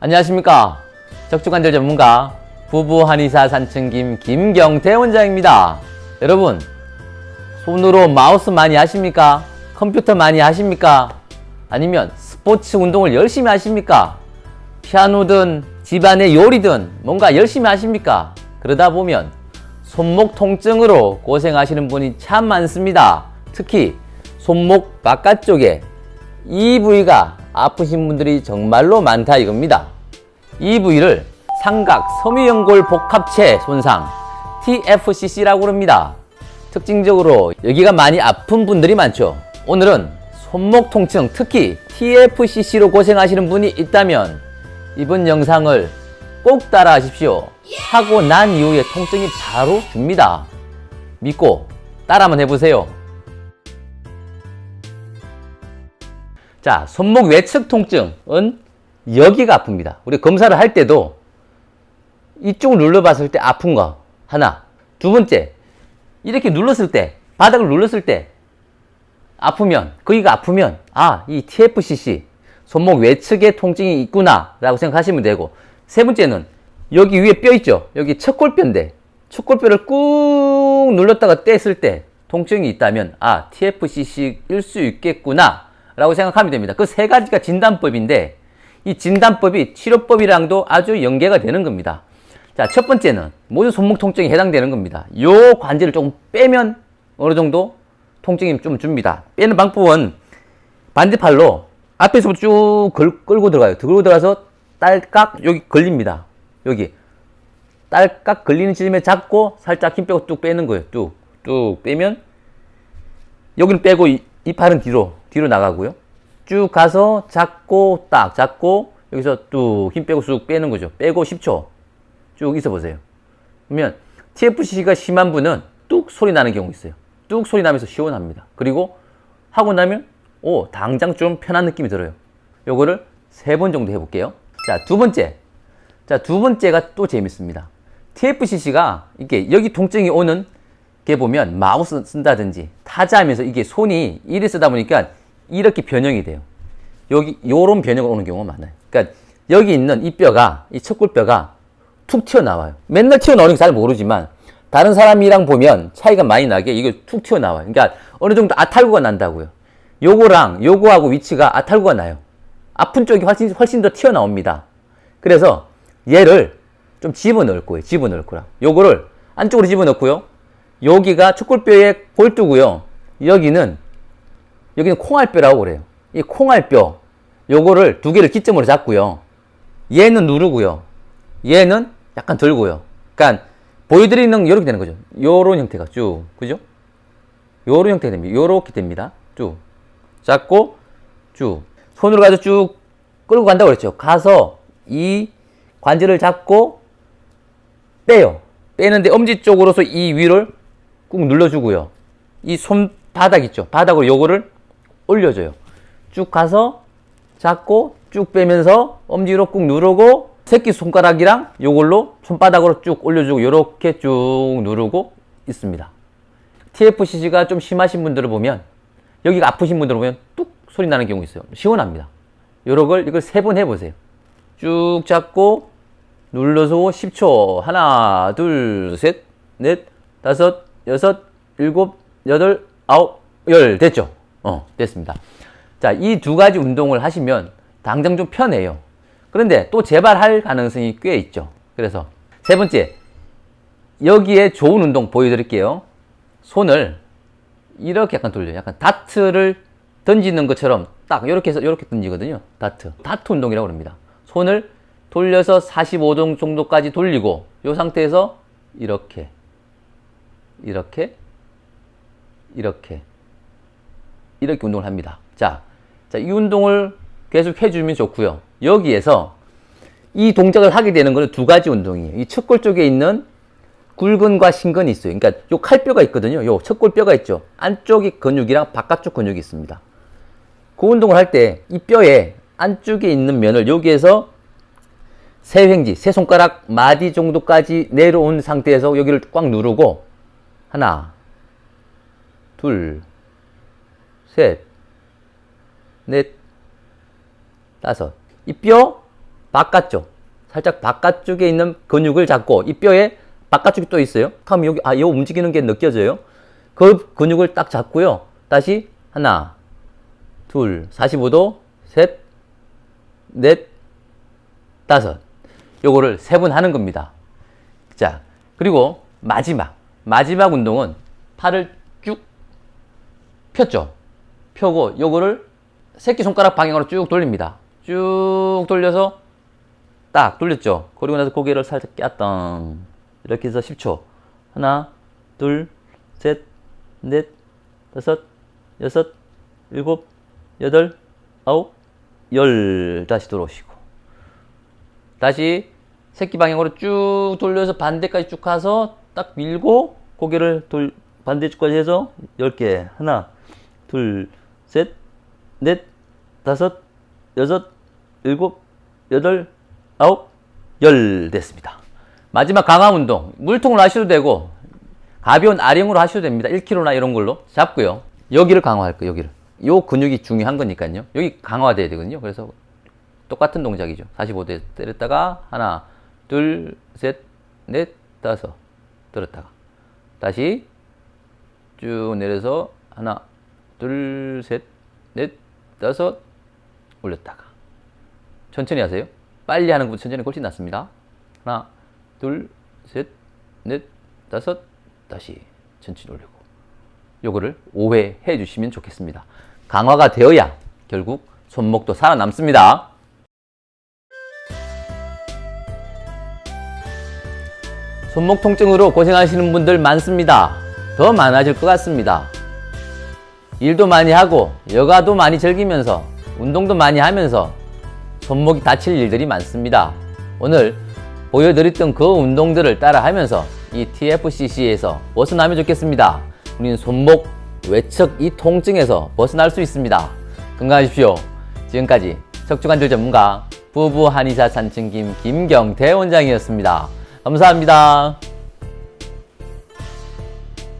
안녕하십니까. 적중관절 전문가 부부 한의사 산청김 김경태 원장입니다. 여러분, 손으로 마우스 많이 하십니까? 컴퓨터 많이 하십니까? 아니면 스포츠 운동을 열심히 하십니까? 피아노든 집안의 요리든 뭔가 열심히 하십니까? 그러다 보면 손목 통증으로 고생하시는 분이 참 많습니다. 특히 손목 바깥쪽에 이 부위가 아프신 분들이 정말로 많다 이겁니다. 이 부위를 삼각 섬유연골 복합체 손상 TFCC라고 합니다. 특징적으로 여기가 많이 아픈 분들이 많죠. 오늘은 손목 통증, 특히 TFCC로 고생하시는 분이 있다면 이번 영상을 꼭 따라 하십시오. 하고 난 이후에 통증이 바로 줍니다. 믿고 따라 한번 해보세요. 자, 손목 외측 통증은 여기가 아픕니다. 우리 검사를 할 때도 이쪽을 눌러봤을 때 아픈 거 하나. 두 번째, 이렇게 눌렀을 때, 바닥을 눌렀을 때 아프면, 거기가 아프면, 아, 이 TFCC, 손목 외측에 통증이 있구나, 라고 생각하시면 되고, 세 번째는, 여기 위에 뼈 있죠? 여기 척골뼈인데, 척골뼈를 꾹 눌렀다가 뗐을 때 통증이 있다면, 아, TFCC일 수 있겠구나, 라고 생각하면 됩니다. 그 세 가지가 진단법인데, 이 진단법이 치료법이랑도 아주 연계가 되는 겁니다. 자, 첫 번째는 모든 손목 통증에 해당되는 겁니다. 요 관절을 조금 빼면 어느 정도 통증이 좀 줍니다. 빼는 방법은 반대팔로 앞에서부터 쭉 걸, 끌고 들어가요. 끌고 들어가서 딸깍 여기 걸립니다. 여기 딸깍 걸리는 지점에 잡고 살짝 힘 빼고 뚝 빼는 거예요. 뚝, 뚝 빼면 여기는 빼고 이, 이 팔은 뒤로 뒤로 나가고요. 쭉 가서 잡고 딱 잡고 여기서 뚝 힘 빼고 쑥 빼는 거죠. 빼고 10초 쭉 있어 보세요. 그러면 TFC가 심한 분은 뚝 소리 나는 경우 있어요. 뚝 소리 나면서 시원합니다. 그리고 하고 나면 오 당장 좀 편한 느낌이 들어요. 요거를 세 번 정도 해볼게요. 자 두 번째, 자 두 번째가 또 재밌습니다. TFCC가 이게 여기 통증이 오는 게 보면 마우스 쓴다든지 타자하면서 이게 손이 이리 쓰다 보니까 이렇게 변형이 돼요. 여기 요런 변형을 오는 경우가 많아요. 그러니까 여기 있는 이 뼈가 이 척골뼈가 툭 튀어나와요. 맨날 튀어나오는 게 잘 모르지만 다른 사람이랑 보면 차이가 많이 나게 이게 툭 튀어나와요. 그러니까 어느 정도 아탈구가 난다고요. 요거랑 요거하고 위치가 아탈구가 나요. 아픈 쪽이 훨씬, 훨씬 더 튀어나옵니다. 그래서 얘를 좀 집어넣을 거예요. 집어넣을 거라. 요거를 안쪽으로 집어넣고요. 여기가 척골뼈의 골두고요. 여기는 여기는 콩알뼈라고 그래요. 이 콩알뼈 요거를 두 개를 기점으로 잡고요. 얘는 누르고요. 얘는 약간 들고요. 그러니까 보여드리는 건 이렇게 되는 거죠. 요런 형태가 쭉 그죠? 요런 형태가 됩니다. 요렇게 됩니다. 쭉 잡고 쭉 손으로 가서 쭉 끌고 간다고 그랬죠. 가서 이 관절을 잡고 빼요. 빼는데 엄지 쪽으로서 이 위를 꾹 눌러주고요. 이 손바닥 있죠. 바닥으로 요거를 올려줘요. 쭉 가서 잡고 쭉 빼면서 엄지로 꾹 누르고 새끼 손가락이랑 요걸로 손바닥으로 쭉 올려주고 요렇게 쭉 누르고 있습니다. TFCC가 좀 심하신 분들을 보면 여기가 아프신 분들을 보면 뚝 소리 나는 경우 있어요. 시원합니다. 요걸 이걸 세 번 해보세요. 쭉 잡고 눌러서 10초 하나 둘셋넷 다섯 여섯 일곱 여덟 아홉 열 됐죠? 어 됐습니다. 자 이 두 가지 운동을 하시면 당장 좀 편해요. 그런데 또 재발할 가능성이 꽤 있죠. 그래서 세 번째 여기에 좋은 운동 보여드릴게요. 손을 이렇게 약간 돌려요. 약간 다트를 던지는 것처럼 딱 이렇게 해서 이렇게 던지거든요. 다트. 다트 운동이라고 합니다. 손을 돌려서 45도 정도까지 돌리고 이 상태에서 이렇게 이렇게 이렇게 이렇게 운동을 합니다. 자, 자, 이 운동을 계속 해주면 좋고요. 여기에서 이 동작을 하게 되는 것은 두 가지 운동이에요. 이 척골 쪽에 있는 굴근과 신근이 있어요. 그러니까 요 칼뼈가 있거든요. 요 척골뼈가 있죠. 안쪽이 근육이랑 바깥쪽 근육이 있습니다. 그 운동을 할 때 이 뼈에 안쪽에 있는 면을 여기에서 세 횡지, 세 손가락 마디 정도까지 내려온 상태에서 여기를 꽉 누르고 하나, 둘, 셋, 넷, 다섯. 이 뼈 바깥쪽, 살짝 바깥쪽에 있는 근육을 잡고 이 뼈에 바깥쪽이 또 있어요. 그럼 여기 아, 요 움직이는 게 느껴져요. 그 근육을 딱 잡고요. 다시 하나, 둘, 45도, 셋, 넷, 다섯. 요거를 세 번 하는 겁니다. 자, 그리고 마지막. 마지막 운동은 팔을 쭉 폈죠. 펴고 요거를 새끼손가락 방향으로 쭉 돌립니다. 쭉 돌려서 딱 돌렸죠. 그리고 나서 고개를 살짝 꼈당. 이렇게 해서 10초. 하나, 둘, 셋, 넷, 다섯, 여섯, 일곱, 여덟, 아홉, 열. 다시 들어오시고. 다시 새끼 방향으로 쭉 돌려서 반대까지 쭉 가서 딱 밀고 고개를 돌 반대쪽까지 해서 10개. 하나, 둘, 셋, 넷, 다섯, 여섯, 일곱, 여덟, 아홉, 열 됐습니다. 마지막 강화 운동. 물통을 하셔도 되고 가벼운 아령으로 하셔도 됩니다. 1kg나 이런 걸로 잡고요. 여기를 강화할 거예요. 여기를. 요 근육이 중요한 거니까요. 여기 강화돼야 되거든요. 그래서 똑같은 동작이죠. 45대 때렸다가 하나, 둘, 셋, 넷, 다섯 들었다가 다시 쭉 내려서 하나, 둘, 셋, 넷, 다섯 올렸다가 천천히 하세요. 빨리 하는 것보다 천천히 훨씬 낫습니다. 하나, 둘, 셋, 넷, 다섯 다시 천천히 올리고 요거를 5회 해 주시면 좋겠습니다. 강화가 되어야 결국 손목도 살아남습니다. 손목 통증으로 고생하시는 분들 많습니다. 더 많아질 것 같습니다. 일도 많이 하고 여가도 많이 즐기면서 운동도 많이 하면서 손목이 다칠 일들이 많습니다. 오늘 보여드렸던 그 운동들을 따라 하면서 이 TFCC에서 벗어나면 좋겠습니다. 우리는 손목, 외측 이 통증에서 벗어날 수 있습니다. 건강하십시오. 지금까지 척추관절 전문가 부부 한의사 산증김 김경태 원장이었습니다. 감사합니다.